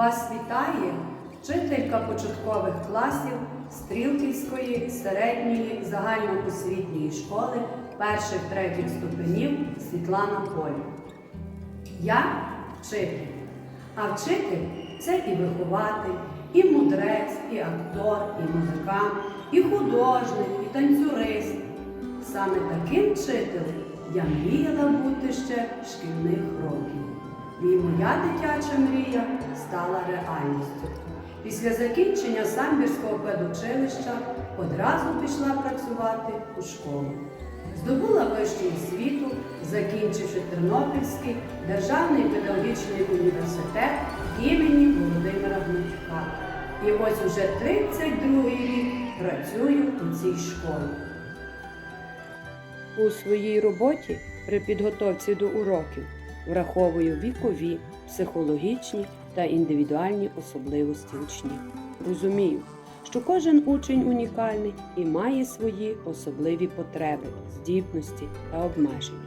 Вас вітає вчителька початкових класів Стрілківської середньої загальноосвітньої школи перших третіх ступенів Світлана Поль. Я вчитель. А вчитель це і вихователь, і мудрець, і актор, і музикант, і художник, і танцюрист. Саме таким вчителем я мріяла бути ще шкільних років. І моя дитяча мрія стала реальністю. Після закінчення самбірського педучилища одразу пішла працювати у школу. Здобула вищу освіту, закінчивши Тернопільський державний педагогічний університет імені Володимира Гнатюка. І ось уже 32 рік працюю у цій школі. У своїй роботі при підготовці до уроків враховую вікові, психологічні та індивідуальні особливості учнів. Розумію, що кожен учень унікальний і має свої особливі потреби, здібності та обмеження.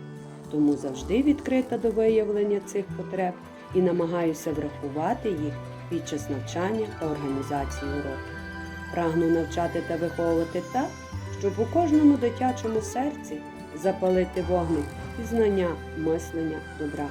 Тому завжди відкрита до виявлення цих потреб і намагаюся врахувати їх під час навчання та організації уроків. Прагну навчати та виховувати так, щоб у кожному дитячому серці запалити вогник пізнання, мислення, добра.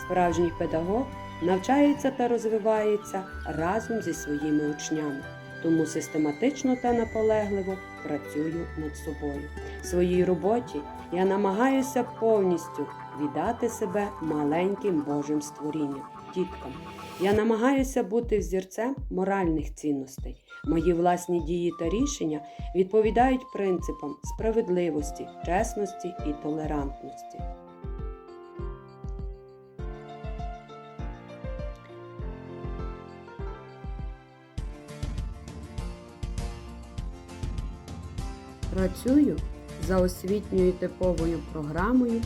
Справжній педагог навчається та розвивається разом зі своїми учнями, тому систематично та наполегливо працюю над собою. В своїй роботі я намагаюся повністю віддати себе маленьким Божим створінням, діткам. Я намагаюся бути взірцем моральних цінностей. Мої власні дії та рішення відповідають принципам справедливості, чесності і толерантності. Працюю за освітньою типовою програмою,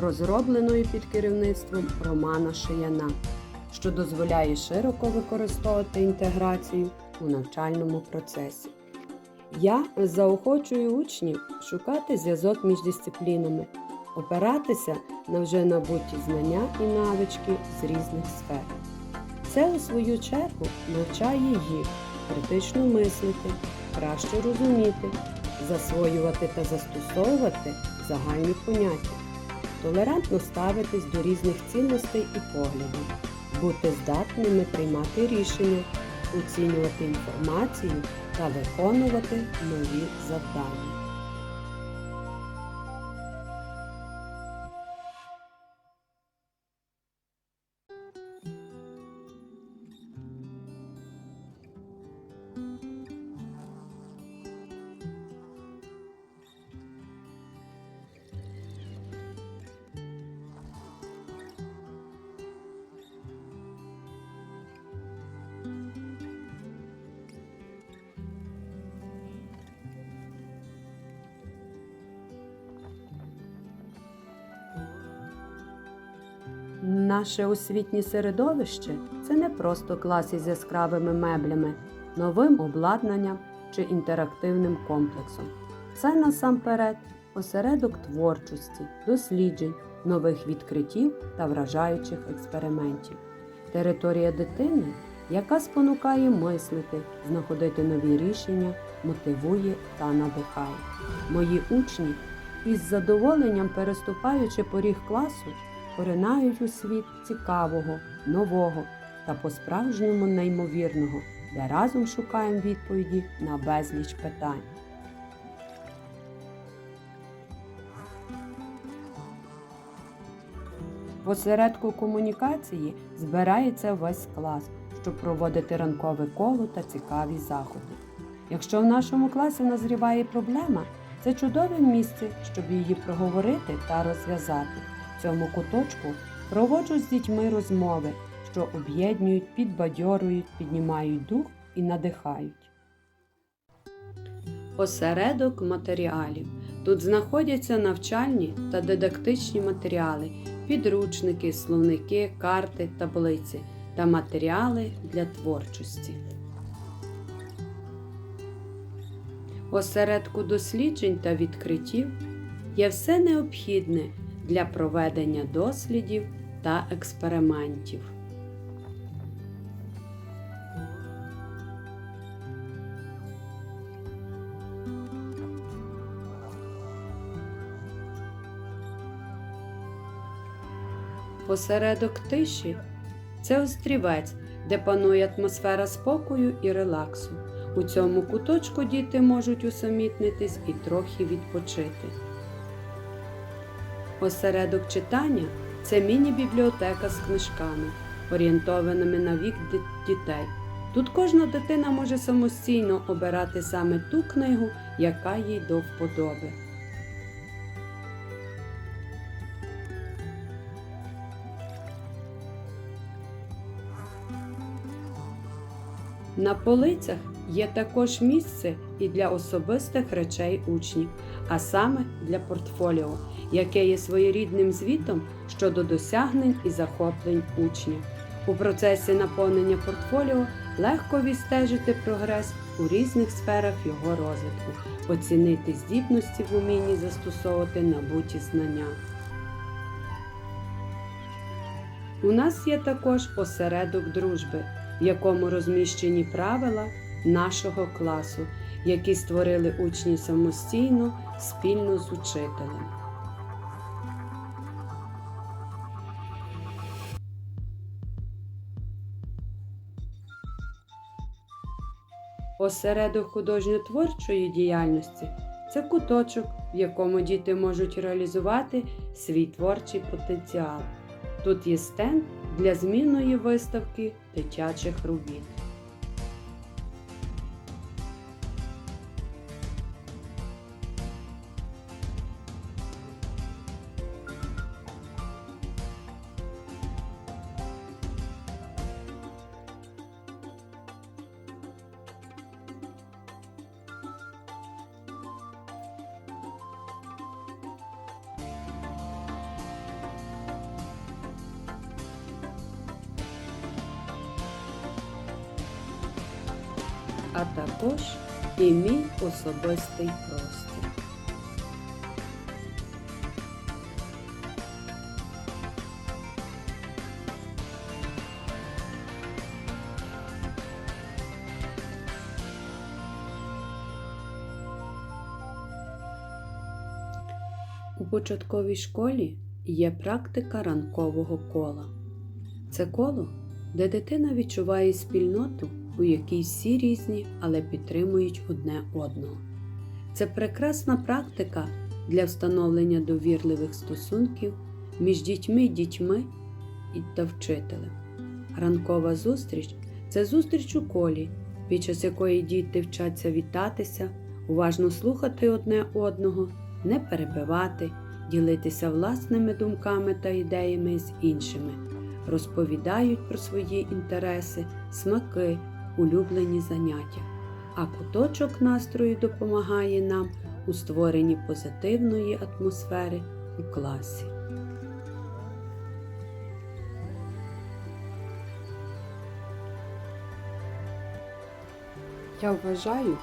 розробленою під керівництвом Романа Шияна, що дозволяє широко використовувати інтеграцію у навчальному процесі. Я заохочую учнів шукати зв'язок між дисциплінами, опиратися на вже набуті знання і навички з різних сфер. Це, у свою чергу, навчає їх критично мислити, краще розуміти, засвоювати та застосовувати загальні поняття, толерантно ставитись до різних цінностей і поглядів, бути здатними приймати рішення, оцінювати інформацію та виконувати нові завдання. Наше освітнє середовище це не просто клас із яскравими меблями, новим обладнанням чи інтерактивним комплексом. Це насамперед осередок творчості, досліджень, нових відкриттів та вражаючих експериментів. Територія дитини, яка спонукає мислити, знаходити нові рішення, мотивує та надихає. Мої учні із задоволенням переступаючи поріг класу, поринають у світ цікавого, нового та по-справжньому неймовірного, де разом шукаємо відповіді на безліч питань. В осередку комунікації збирається весь клас, щоб проводити ранкове коло та цікаві заходи. Якщо в нашому класі назріває проблема, це чудове місце, щоб її проговорити та розв'язати. Цьому куточку проводжу з дітьми розмови, що об'єднують, підбадьорюють, піднімають дух і надихають. Осередок матеріалів. Тут знаходяться навчальні та дидактичні матеріали, підручники, словники, карти, таблиці та матеріали для творчості. Осередку досліджень та відкриттів є все необхідне для проведення дослідів та експериментів. Посередок тиші це острівець, де панує атмосфера спокою і релаксу. У цьому куточку діти можуть усамітнитись і трохи відпочити. Осередок читання це міні-бібліотека з книжками, орієнтованими на вік дітей. Тут кожна дитина може самостійно обирати саме ту книгу, яка їй до вподоби. На полицях є також місце і для особистих речей учнів, а саме для портфоліо, яке є своєрідним звітом щодо досягнень і захоплень учнів. У процесі наповнення портфоліо легко відстежити прогрес у різних сферах його розвитку, оцінити здібності в умінні застосовувати набуті знання. У нас є також осередок дружби, в якому розміщені правила нашого класу, які створили учні самостійно спільно з учителем. Осередок художньо-творчої діяльності це куточок, в якому діти можуть реалізувати свій творчий потенціал. Тут є стенд для змінної виставки дитячих робіт. А також і мій особистий простір. У початковій школі є практика ранкового кола. Це коло, де дитина відчуває спільноту, у якій всі різні, але підтримують одне одного. Це прекрасна практика для встановлення довірливих стосунків між дітьми, дітьми та вчителем. Ранкова зустріч це зустріч у колі, під час якої діти вчаться вітатися, уважно слухати одне одного, не перебивати, ділитися власними думками та ідеями з іншими, розповідають про свої інтереси, смаки, улюблені заняття. А куточок настрою допомагає нам у створенні позитивної атмосфери у класі. Я вважаю,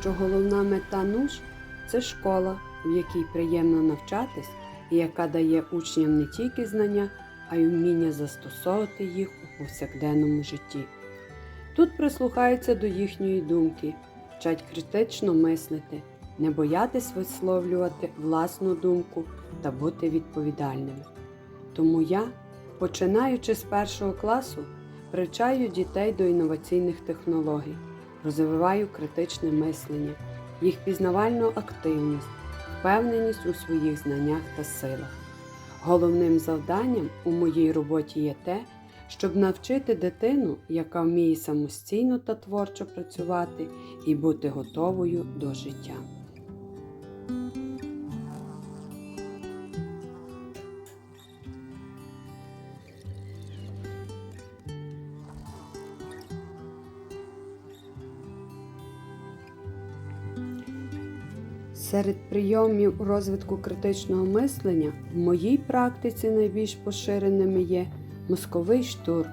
що головна мета НУШ це школа, в якій приємно навчатись і яка дає учням не тільки знання, а й вміння застосовувати їх у повсякденному житті. Тут прислухаються до їхньої думки, вчать критично мислити, не боятись висловлювати власну думку та бути відповідальними. Тому я, починаючи з першого класу, привчаю дітей до інноваційних технологій, розвиваю критичне мислення, їх пізнавальну активність, впевненість у своїх знаннях та силах. Головним завданням у моїй роботі є те, щоб навчити дитину, яка вміє самостійно та творчо працювати і бути готовою до життя. Серед прийомів розвитку критичного мислення в моїй практиці найбільш поширеними є мозковий штурм,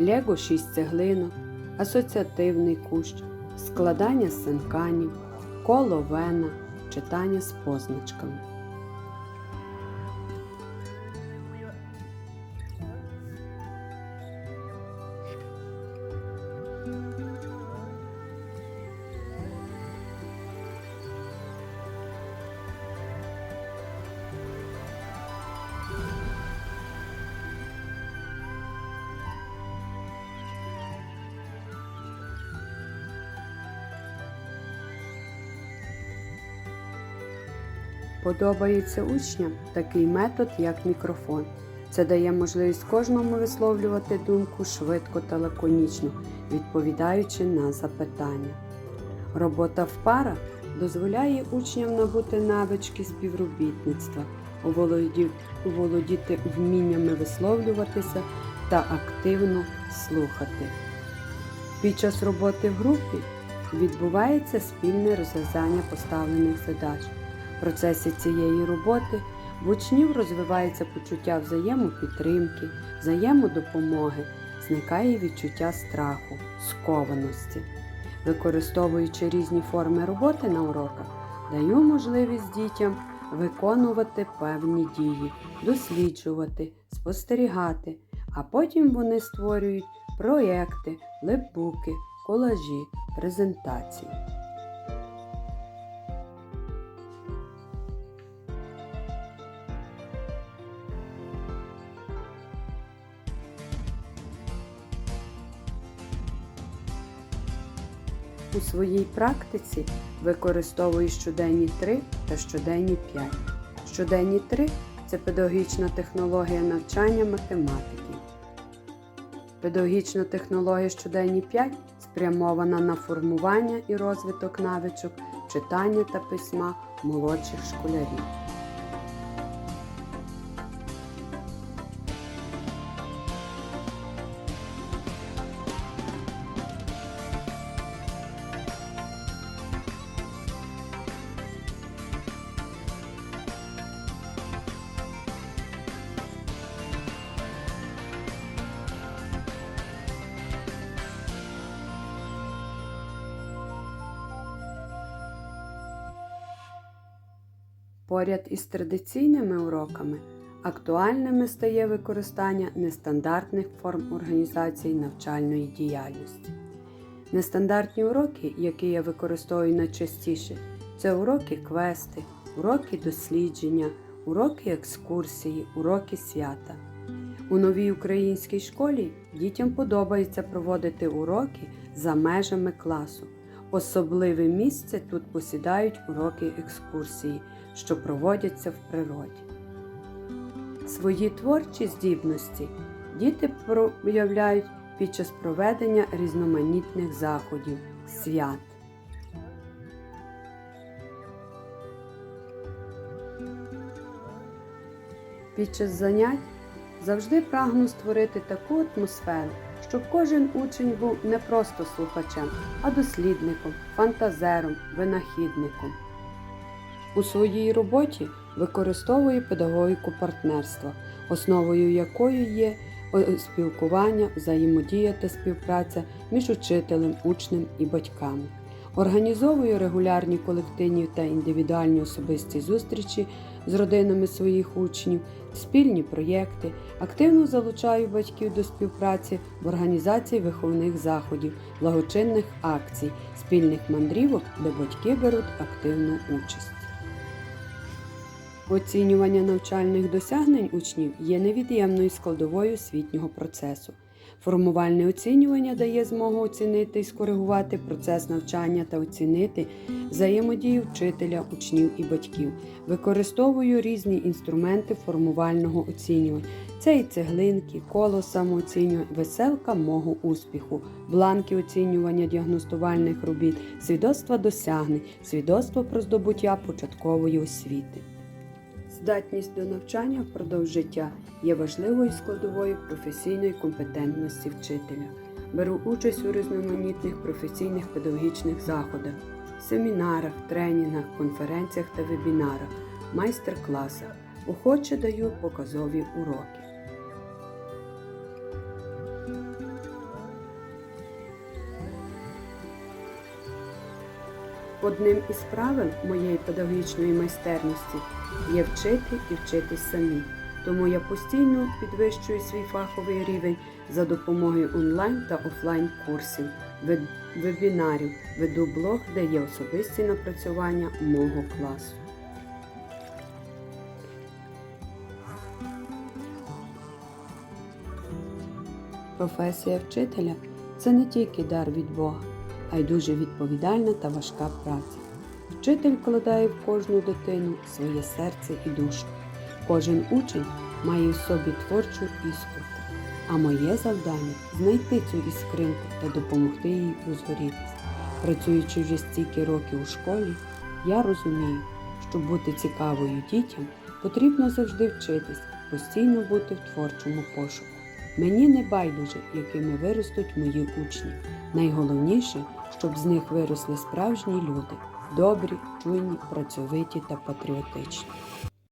лего 6 цеглинок, асоціативний кущ, складання синканів, коло вена, читання з позначками. Подобається учням такий метод, як мікрофон. Це дає можливість кожному висловлювати думку швидко та лаконічно, відповідаючи на запитання. Робота в парах дозволяє учням набути навички співробітництва, оволодіти вміннями висловлюватися та активно слухати. Під час роботи в групі відбувається спільне розв'язання поставлених задач. В процесі цієї роботи в учнів розвивається почуття взаємопідтримки, взаємодопомоги, зникає відчуття страху, скованості. Використовуючи різні форми роботи на уроках, даю можливість дітям виконувати певні дії, досліджувати, спостерігати, а потім вони створюють проєкти, лепбуки, колажі, презентації. У своїй практиці використовую щоденні 3 та щоденні 5. Щоденні 3 це педагогічна технологія навчання математики. Педагогічна технологія щоденні 5 спрямована на формування і розвиток навичок читання та письма молодших школярів. Поряд із традиційними уроками актуальними стає використання нестандартних форм організації навчальної діяльності. Нестандартні уроки, які я використовую найчастіше, це уроки квести, уроки дослідження, уроки екскурсії, уроки свята. У новій українській школі дітям подобається проводити уроки за межами класу. Особливе місце тут посідають уроки екскурсії, що проводяться в природі. Свої творчі здібності діти проявляють під час проведення різноманітних заходів, свят. Під час занять завжди прагну створити таку атмосферу, щоб кожен учень був не просто слухачем, а дослідником, фантазером, винахідником. У своїй роботі використовую педагогіку партнерства, основою якої є е, спілкування, взаємодія та співпраця між учителем, учнем і батьками. Організовую регулярні колективні та індивідуальні особисті зустрічі з родинами своїх учнів, спільні проєкти, активно залучаю батьків до співпраці в організації виховних заходів, благочинних акцій, спільних мандрівок, де батьки беруть активну участь. Оцінювання навчальних досягнень учнів є невід'ємною складовою освітнього процесу. Формувальне оцінювання дає змогу оцінити і скоригувати процес навчання та оцінити взаємодію вчителя, учнів і батьків. Використовую різні інструменти формувального оцінювання. Це і цеглинки, коло самооцінювання, веселка мого успіху, бланки оцінювання діагностувальних робіт, свідоцтва досягнень, свідоцтво про здобуття початкової освіти. Здатність до навчання впродовж життя є важливою складовою професійної компетентності вчителя. Беру участь у різноманітних професійних педагогічних заходах, семінарах, тренінгах, конференціях та вебінарах, майстер-класах. Охоче даю показові уроки. Одним із правил моєї педагогічної майстерності є вчити і вчитись самі. Тому я постійно підвищую свій фаховий рівень за допомогою онлайн та офлайн курсів, вебінарів, веду блог, де є особисті напрацювання мого класу. Професія вчителя це не тільки дар від Бога, а й дуже відповідальна та важка праця. Вчитель вкладає в кожну дитину своє серце і душу. Кожен учень має в собі творчу іскру. А моє завдання знайти цю іскринку та допомогти їй розгорітися. Працюючи вже стільки років у школі, я розумію, щоб бути цікавою дітям, потрібно завжди вчитись, постійно бути в творчому пошуку. Мені не байдуже, якими виростуть мої учні. Найголовніше, щоб з них виросли справжні люди, добрі, чуйні, працьовиті та патріотичні.